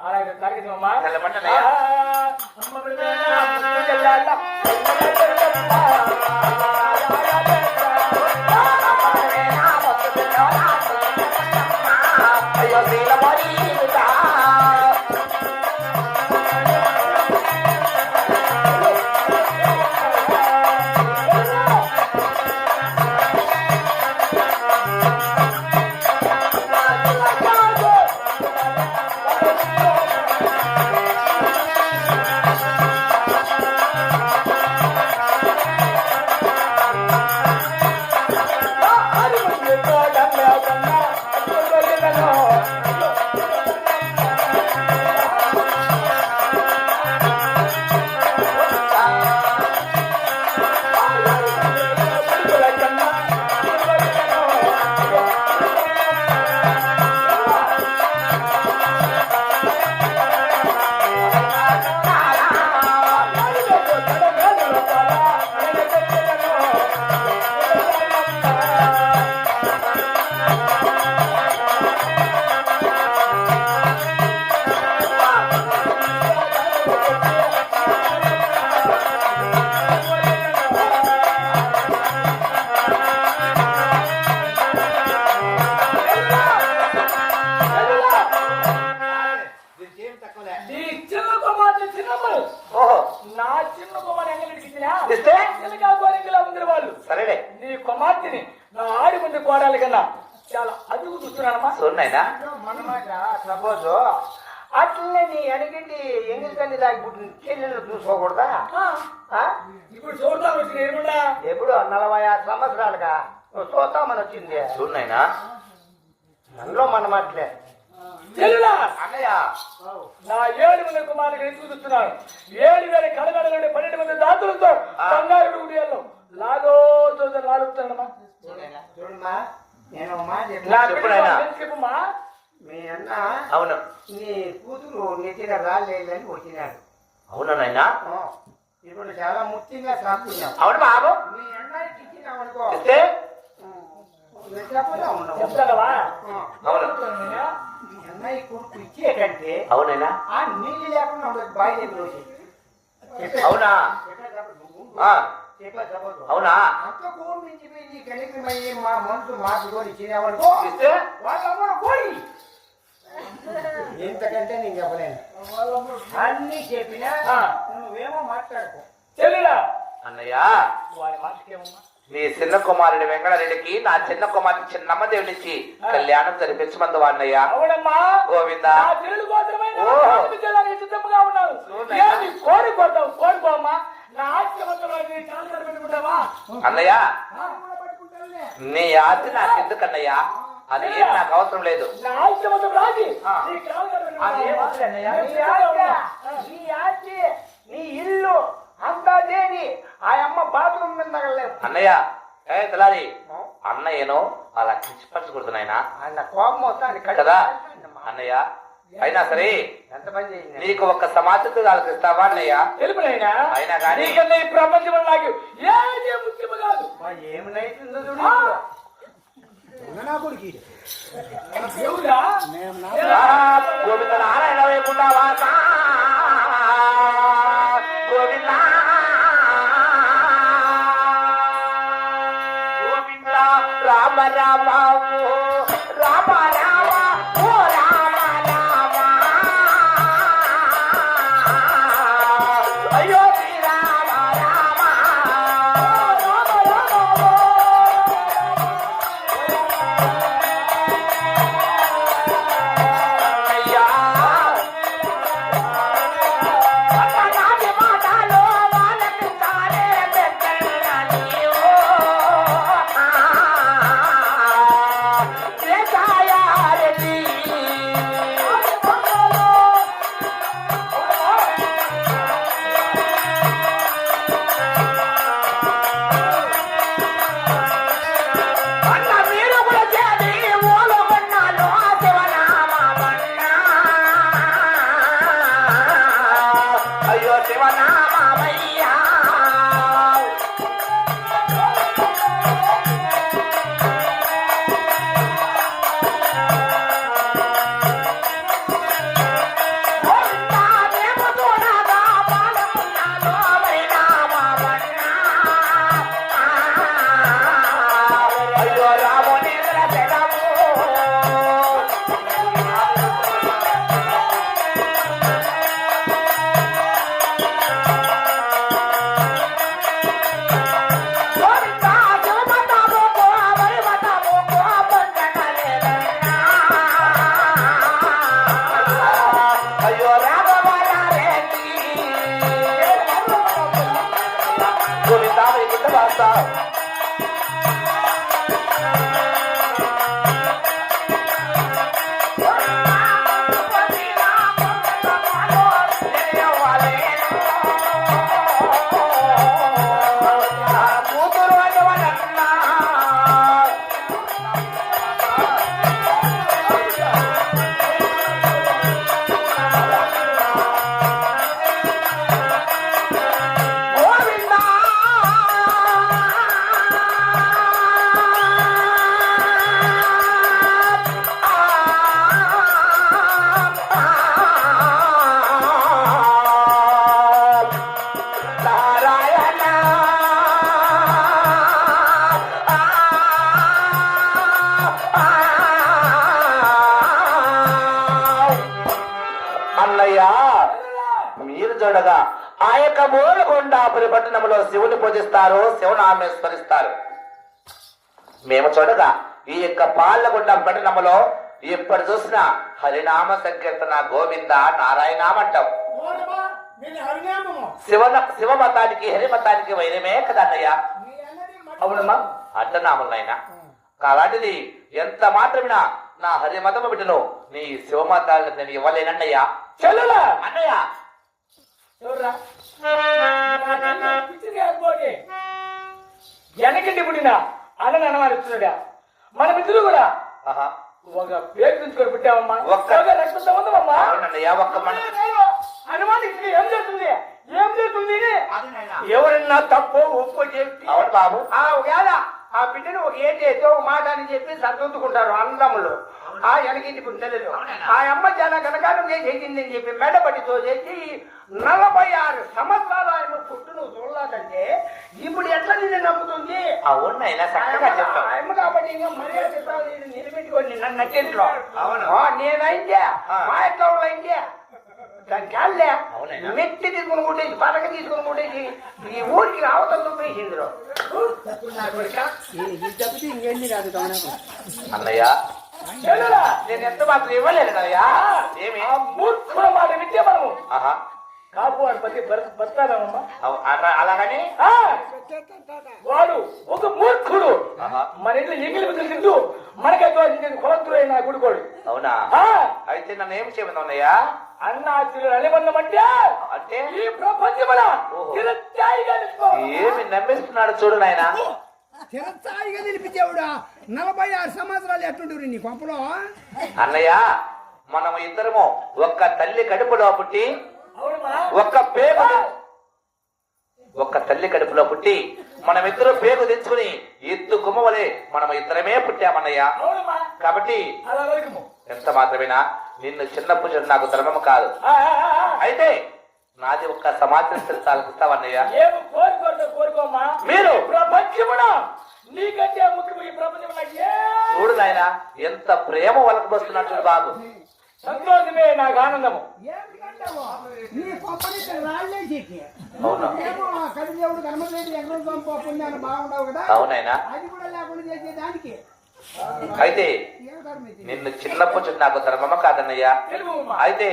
అలాగే తాగిదమ్మా నిలబడ్డానయ్యా. అమ్మ కుమార్తె చిన్నమ్మలు ఓహో. నా చిన్న కుమార్ ఎంగలికి ఇచ్చినా ఇస్తే? ఉంది వాళ్ళు. సరేలే. నీ కుమార్తెని నా ఆడి ముందు కోడాలి కన్నా చాలా అదుగు చూస్తున్నానమ్మా. చూడనైనా మనమాట సపోజ్. అట్లనే నీ అడిగింది ఎంగిల్ కన్ని దాకి పుట్టిన చెల్లెలు చూసుకోకూడదా? ఇప్పుడు చూడతాను ఏముండా ఎప్పుడు? నలభై ఆరు సంవత్సరాలుగా. నువ్వు చూస్తామని వచ్చింది. చూడనైనా అందులో మనమాట్లే నా ఏడు మంది కుమారులు ఎందుకు చూస్తున్నాను ఏడు వేల కడగడ నుండి పన్నెండు మంది దాతులతో బంగారు ఉడియాల్లో లాగో లాగుతున్నానమ్మా. చెప్పమ్మా? మీ అన్న అవును. నీ కూతురు నెత్తిన రాలేదని వచ్చినాడు అవునా నాయనా. ఇప్పుడు చాలా ముఖ్యంగా సాకున్నావు అవును బాబు. మీ ఇస్తే నిద్రపోతా ఉన్నావు చెప్తావా. అవును. అన్నయ్య కొడుకు ఇచ్చేటంటే అవునైనా? ఆ నీళ్ళు లేకుండా ఉండదు బాయ్ దగ్గర వచ్చి అవునా? ఆ, అవునా అంత కోడి నుంచి పోయి నీ కలిపి మా మనసు మార్చుకొని ఇస్తే? వాళ్ళమ్మ కోడి ఇంతకంటే నేను చెప్పలేను. అన్ని చెప్పినా. నువ్వేమో మాట్లాడుకో. చెల్లులా అన్నయ్య. వారి మాటకేమమ్మా? నీ చిన్న కుమారుడి వెంకటరెడ్డికి నా చిన్న కుమార్తె చిన్నమ్మ దేవుడిచ్చి కళ్యాణం జరిపించమందు అన్నయ్య అవునమ్మా. గోవింద. అన్నయ్య. నీ ఆస్తి నాకు ఎందుకన్నయ్య? అది ఏం నాకు అవసరం లేదు. నీ ఇల్లు. అంతా దేని ఆ అమ్మ బాత్రూమ్ మీద తగలలేదు అన్నయ్య ఏ తలారి అన్నయ్యను అలా కించపరచకూడదు నాయన. ఆయన కోపం వస్తుంది కదా అన్నయ్య అయినా సరే ఎంత పని చేసింది నీకు ఒక సమాజంతో ఆలోచిస్తావా అన్నయ్య? తెలుపునైనా అయినా గానీ- నీకన్నా ఈ ప్రపంచంలో నాకు ఏది ముఖ్యము కాదు. ఏమైతుందో చూడు గోవింద నారాయణ వైకుంఠ వాస? పట్టణంలో శివుని పూజిస్తారు శివుని ఆమె స్మరిస్తారు మేము చూడగా ఈ యొక్క పాలకొండ పట్టణంలో ఎప్పుడు చూసినా హరినామ సంకీర్తన గోవింద నేను హరినామము. శివ శివ మతానికి హరి మతానికి వైరమే కదా అన్నయ్య. అవునమ్మా అడ్డనాములైనా అలాంటిది ఎంత మాత్రమినా నా హరి మతము బిడ్డను నీ శివ మతాలను నేను ఇవ్వలేనన్నయ్యా. చెల్లులా అన్నయ్య? ఎవర్రా? వెనకండి పుట్టిన అన్నని అనుమానిస్తున్నాడా? మన మిత్రులు కూడా ఆహా. ఒక పేరు తెచ్చుకొని పుట్టామమ్మా ఒక్క- ఒక రక్త సంబంధం అమ్మా అవునన్నయ్య ఒక్క మన అనుమానించి ఏం చేస్తుంది? ఏం చేస్తుంది? ఎవరన్నా తప్పు ఒప్పు అవును బాబు. ఆ ఒకవేళ ఆ బిడ్డను ఒక ఏం చేస్తే ఒక మాట అని చెప్పి సర్దుకుంటారు అన్నదమ్ములు ఆ వెనకింటి పిల్లలు ఆ అమ్మ చాలా కనకాలం చేసింది అని చెప్పి మెడపట్టితో చేసి నలభై ఆరు సంవత్సరాలు ఆయన పుట్టు నువ్వు చూడలేదంటే ఇప్పుడు ఎట్లా నిన్ను నమ్ముతుంది? చక్కగా చెప్తావు ఆయమ్మ కాబట్టి ఇంకా మర్యాద నిలబెట్టుకోండి నన్ను నచ్చింట్లో అవును. నేనైతే. మా ఇంట్లో వాళ్ళైతే దానికి కాదులే అవునైనా? మెట్టి తీసుకుని కొట్టేసి పలక తీసుకుని కొట్టేసి ఈ ఊరికి రావతం చూపేసింది అన్నయ్య. చెల్లులా నేను ఎంత మాత్రం ఇవ్వలేదు అన్నయ్య. ఏమి? ఆ మూర్ఖుల మాట విద్య మనము. ఆహా. కాపు వాడి అవు- అలా- అలాగని? వాడు ఒక మూర్ఖుడు. ఆహా. మన ఇంట్లో ఎంగిలి బిడ్డలు తింటూ మనకైతే కులత్తుడు నా గుడికోడు. అవునా? ఆ, అయితే నన్ను ఏం చేయమని అన్నయ్య? అన్న అచ్చులు అనుబంధం అంటే? అంటే ఈ ప్రపంచమున ఓహో. చిరస్థాయిగా నిలుచుకోవాలి. ఏమి నమ్మిస్తున్నాడు చూడు నాయన. చిరస్థాయిగా నిలిపించేవుడా నలభై ఆరు సంవత్సరాలు ఎట్టుండ్రు నీ కొంపలో? అన్నయ్య మనం ఇద్దరము ఒక్క తల్లి కడుపులో పుట్టి ఒక్క పేగు ఒక్క తల్లి కడుపులో పుట్టి మనం ఇద్దరు పేగు తెచ్చుకుని ఎత్తు గుమ్మవలే మనం ఇద్దరమే పుట్టామన్నయ్య. కాబట్టి ఎంత మాత్రమేనా? నిన్ను చిన్నప్పుడు చూడు నాకు ధర్మము కాదు. అయితే నాది ఒక్క సమాచారం కోరుకోమ్మా? మీరు? ప్రపంచమున నీకంటే ఈ ప్రపంచమున చూడు నాయన ఎంత ప్రేమ వలకబోస్తున్నట్టు బాబు. సంతోషమే నాకు ఆనందము. అవునైనా అది కూడా లేకుండా చేసేదానికి. అయితే? నిన్ను చిన్నప్పుడు నాకు ధర్మము కాదన్నయ్యా? అయితే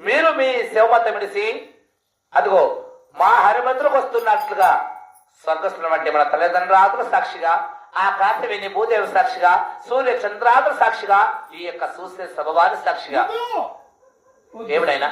మీరు మీ శివమత మిడిసి అదిగో మా హరిమంతులకు వస్తున్నట్లుగా స్వర్గస్థులం అంటే మన తల్లిదండ్రుల సాక్షిగా ఆ కాంతివేణి భూదేవి సాక్షిగా సూర్య చంద్రాదుల సాక్షిగా ఈ యొక్క సూర్య సభవాది సాక్షిగా. ఏమిడైనా?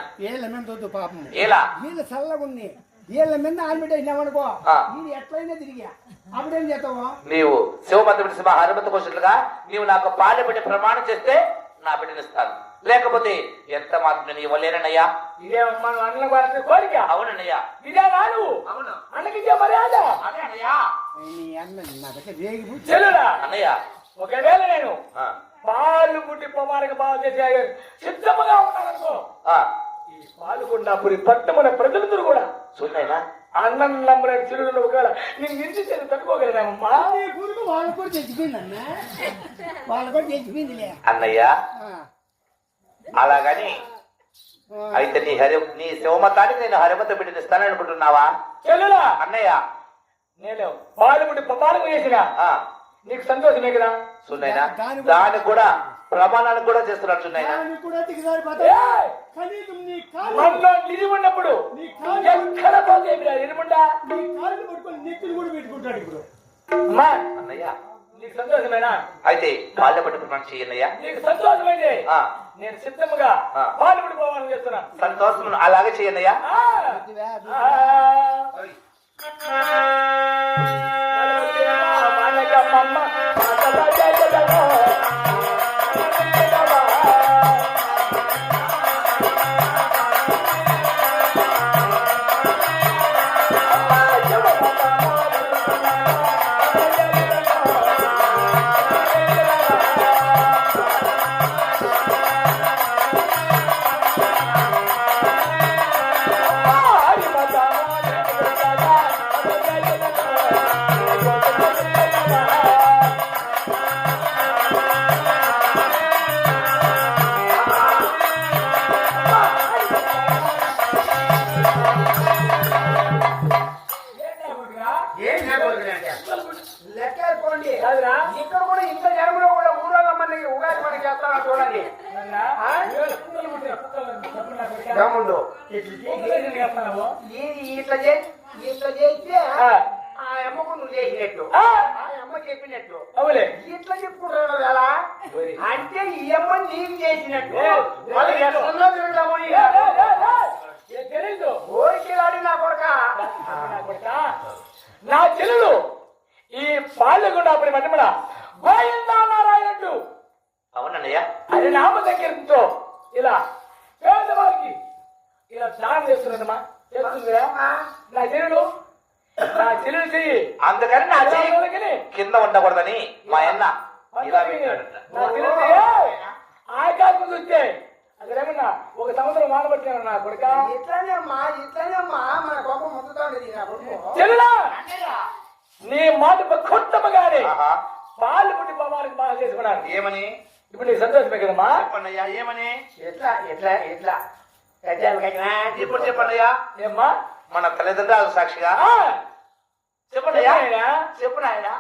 చల్లగుంది. వీళ్ళ మీద ఆల్మిట్ అయినామనుకో ఆ. వీళ్ళు ఎట్లయినా తిరిగా అప్పుడేం చేస్తావు? నీవు శివమత మిడిసి మా హరిమంతకు వచ్చినట్లుగా నీవు నాకు పాలు పెట్టి ప్రమాణం చేస్తే నా బిడ్డనిస్తాను లేకపోతే ఎంత మాత్రం నేను ఇవ్వలేనయ్యా ఇదే అన్న కోరిక అవునన్నయ్యా. ఇదే నాను అవును. అన్నకిచ్చే మర్యాద. అదే అన్నయ్యా. నీ ఒకవేళ నేను పాలు పుట్టి పొమానికి బాగా చేసే సిద్ధముగా ఉన్నాననుకో ఆ, ఈ పాలుకొండాపురి పట్టమున ప్రజలందరూ కూడా చూడైనా అన్నం చిరుడు ఒకవేళ నేను నింది తట్టుకోగలిగానమ్మా నీ కొడుకు వాళ్ళు కూడా చచ్చిపోయింది అన్న వాళ్ళు కూడా చచ్చిపోయిందిలే. అన్నయ్య. అలాగని. అయితే నీ హరి నీ శివమతానికి నేను హరిమత బిడ్డనిస్తానని అనుకుంటున్నావా? చెల్లురా అన్నయ్య! నేను పాలు పొమాలకు చేసిన ఆ. నీకు సంతోషమే కదా? సున్నైనా దాని- దానికి కూడా ప్రమాణాలు కూడా చేస్తున్నాడు సున్నైనా ఎక్కడ పోతే అమ్మా అన్నయ్య నీకు సంతోషమేనా అయితే పాళ్ళ పట్టి ప్రమాణం చేయన్నయ్యా నీకు సంతోషమైంది. నేను సిద్ధముగా ఆ. పాల్పడి పోవాలని చెప్తున్నా సంతోషం అలాగే చేయన్నయ్యా ఆ. ఇట్లా చేసి ఇట్లా చేస్తే ఆ. అమ్మకు నువ్వు చేసినట్టు. ఆ. అమ్మ చెప్పినట్టు. అవులే. ఇట్లా చెప్పుకుంటారు ఎలా అంటే ఈ అమ్మ నీకు చేసినట్టు. ఏ, ఎట్లా తిరుగుతామో ఈ ఏ, ఏ, ఏ, ఏ, ఏ తెలీదు ఊరికి రాడి నా కొడక నా కొడుకా, నా చెల్లెలు ఈ పాలకుండా అప్పుడు పట్టమడ గోయిందా నారాయణుడు అవునన్నయ్య అది నామ దగ్గరతో ఇలా పేదవారికి ఇలా దానం చేస్తున్నదమ్మా చేస్తుందిరా నా చెల్లెలు నా చెల్లెలు చెయ్యి అందుకని నా చెయ్యి వాళ్ళకి కింద ఉండకూడదని మా అన్న ఇలా ఆకాశం చూస్తే అదేమన్నా ఒక సంవత్సరం వాడబట్టిన నా కొడుక? ఇట్లానే అమ్మా ఇట్లానే అమ్మా మన ఉండేది నా కొడుకు. చెల్లెలా? నీ మాట కొట్టమగానే. పాలు పుట్టి బాబానికి బాగా చేసుకున్నాను ఏమని? ఇప్పుడు నీకు సంతోషమే కదమ్మా? చెప్పన్నయ్యా ఏమని? ఎట్లా ఎట్లా ఎట్లా? ఇప్పుడు ఏమ్మా? మన తల్లిదండ్రులు సాక్షిగా. ఆ, చెప్పన్నయ్యా నాయనా. చెప్పు నాయనా.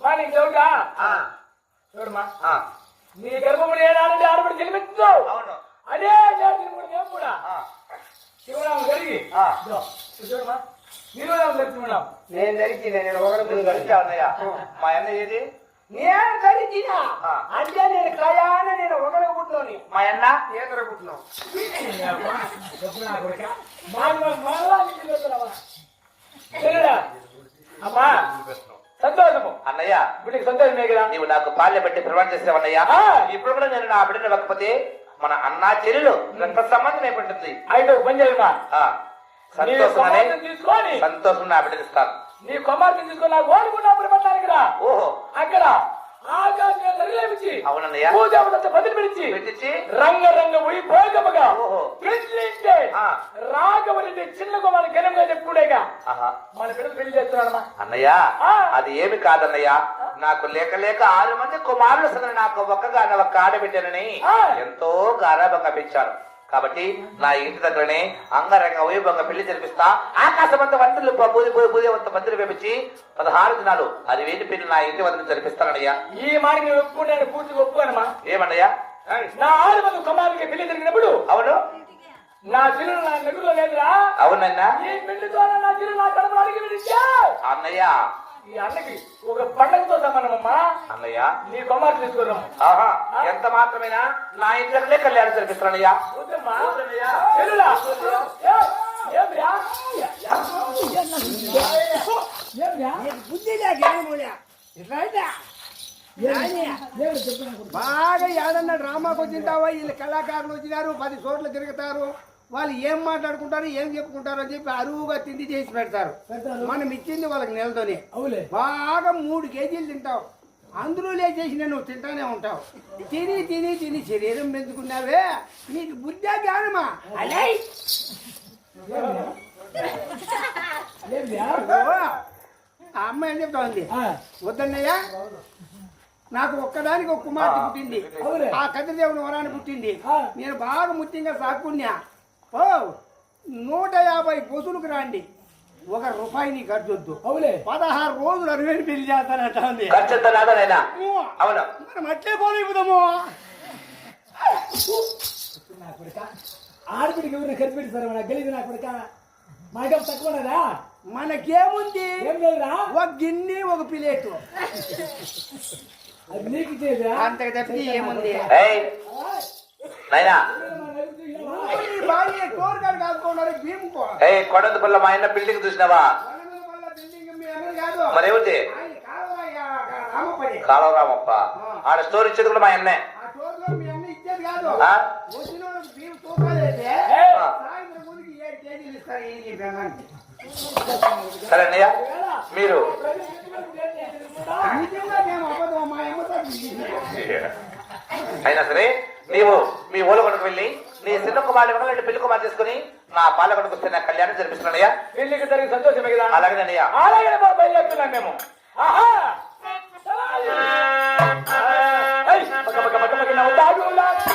మా నీకు ఆ, చూడమ్మా. ఆ, నీ గర్భములు ఏనాడంటే ఆడబడి జన్మించు అవును. అదే జాతిని కూడా మేము కూడా. ఆ, శివనామం కలిగి చూడమ్మా. నిర్వహణం జరుపుకున్నాం నేను ధరించి నేను ఒకరు కలిసా అన్నయ్య? మా అన్న ఏది? నేను ఆ. అంటే నేను కయాన నేను ఒకరు పుట్టినోని. మా అన్న? ఏదర పుట్టినావు అమ్మా. సంతోషము. అన్నయ్య నీకు సంతోషమే కదా? నీవు నాకు పాల్య పెట్టి ప్రమాణం చేసావన్నయ్యా. ఇప్పుడు కూడా నేను నా బిడ్డను ఇవ్వకపోతే మన అన్న చెల్లెలు రక్త సంబంధం ఏర్పడుతుంది. అయితే పని కుమార్తెను తీసుకొని సంతోషం నా బిడ్డను ఇస్తాను. నీ కుమార్తెను తీసుకొని నాకు ఓడుకున్నా రా. ఓహో. అక్కడ ఆకాశం అవునన్నయ్య. బదిలి పిలిచి రంగ. రాఘవరెడ్డి చిన్న కుమారు ఘనంగా చెప్పుకునేగా. ఆహా. మన పిల్లలు పెళ్ళి చేస్తున్నాడమ్మా అన్నయ్య ఆ. అది ఏమి కాదన్నయ్య? నాకు లేక లేక ఆరు మంది కుమారులు నాకు ఒక్కగా ఒక ఆడబిడ్డనని. ఎంతో గారాభంగా పెంచారు కాబట్టి నా ఇంటి దగ్గరనే అంగరంగ వైభవంగా పెళ్ళి జరిపిస్తా. ఆకాశమంత వంతులు బూది బూది బూది వంత మందిని వేపించి పదహారు దినాలు అది వేటి పెళ్ళి నా ఇంటి వద్ద జరిపిస్తానయ్యా ఈ మాట నేను ఒప్పుకున్నాను పూర్తిగా ఒప్పుకోనమ్మా ఏమన్నయ్యా? నా ఆరు మంది కుమారులకి పెళ్ళి జరిగినప్పుడు అవును. నా చిరులు నా నగురులో లేదురా. అవునన్నా. అన్నయ్య ఈ అన్నకి ఒక పండగతో సమానమమ్మా అన్నయ్య నీ కుమారు తీసుకున్నాం ఆహా ఎంత మాత్రమేనా నా ఇంటి దగ్గరనే కళ్యాణం జరిపిస్తానయ్యా. బాగా ఏదన్నా డ్రామాకి వచ్చింటావా వీళ్ళు కళాకారులు వచ్చినారు పది చోట్ల తిరుగుతారు వాళ్ళు ఏం మాట్లాడుకుంటారు ఏం చెప్పుకుంటారు అని చెప్పి అరువుగా తిండి చేసి పెడతారు. మనం ఇచ్చింది వాళ్ళకి నెలతోనే. బాగా మూడు కేజీలు తింటావు. అందులో లేచేసిన నువ్వు తింటానే ఉంటావు. తిని తిని తిని శరీరం పెంచుకున్నావే. నీకు బుద్ధా జ్ఞానమా? అలై. ఆ అమ్మాయి ఏం చెప్తా ఉంది వద్దన్నయ్యా నాకు ఒక్కదానికి ఒక కుమార్తె పుట్టింది. ఆ కథదేవుని వరాన్ని పుట్టింది. నేను బాగా ముత్యంగా సాకున్నా ఓ నూట యాభై పొసులకు రాండి. ఒక రూపాయి నీ ఖర్చు వద్దు అవులే. పదహారు రోజులు అరవై పెళ్ళి చేస్తానంట అవును. మనం అట్లే పోలేపుదాము నా కొడుక ఆడపిడికి ఎవరిని ఖర్చు సార్ మన గెలిది నా కొడుక. మాకేం తక్కువ ఉన్నదా? మనకేముంది? ఏం లేదురా? ఒక గిన్నె ఒక ప్లేటు. అది నీకు ఇచ్చేదా అంతకు తప్పితే ఏముంది? ఏయ్ నైనా ఈ భార్య టోర్ కాడ. కాదుకున్నారు భీముకో ఏయ్ కొడందు పిల్ల మా ఆయన బిల్డింగ్ చూసినావా? మరేమిటి రామపడి కాలవరామప్ప ఆడ స్టోర్ ఇచ్చేది కూడా మా అన్నే సరే అన్నయ్య మీరు. అయినా సరే నీవు మీ ఊలగొండకు వెళ్ళి నీ చిన్న కుమారుడు వెళ్ళి పెళ్ళి కుమార్ చేసుకుని నా పాలకొండకు వస్తే నా కళ్యాణం జరిపిస్తున్నానయ్యా. పెళ్ళికి జరిగి సంతోషమే కదా? అలాగే బయలుదేరుతున్నాం మేము. ఆహా! పక్క పక్క పక్క పక్క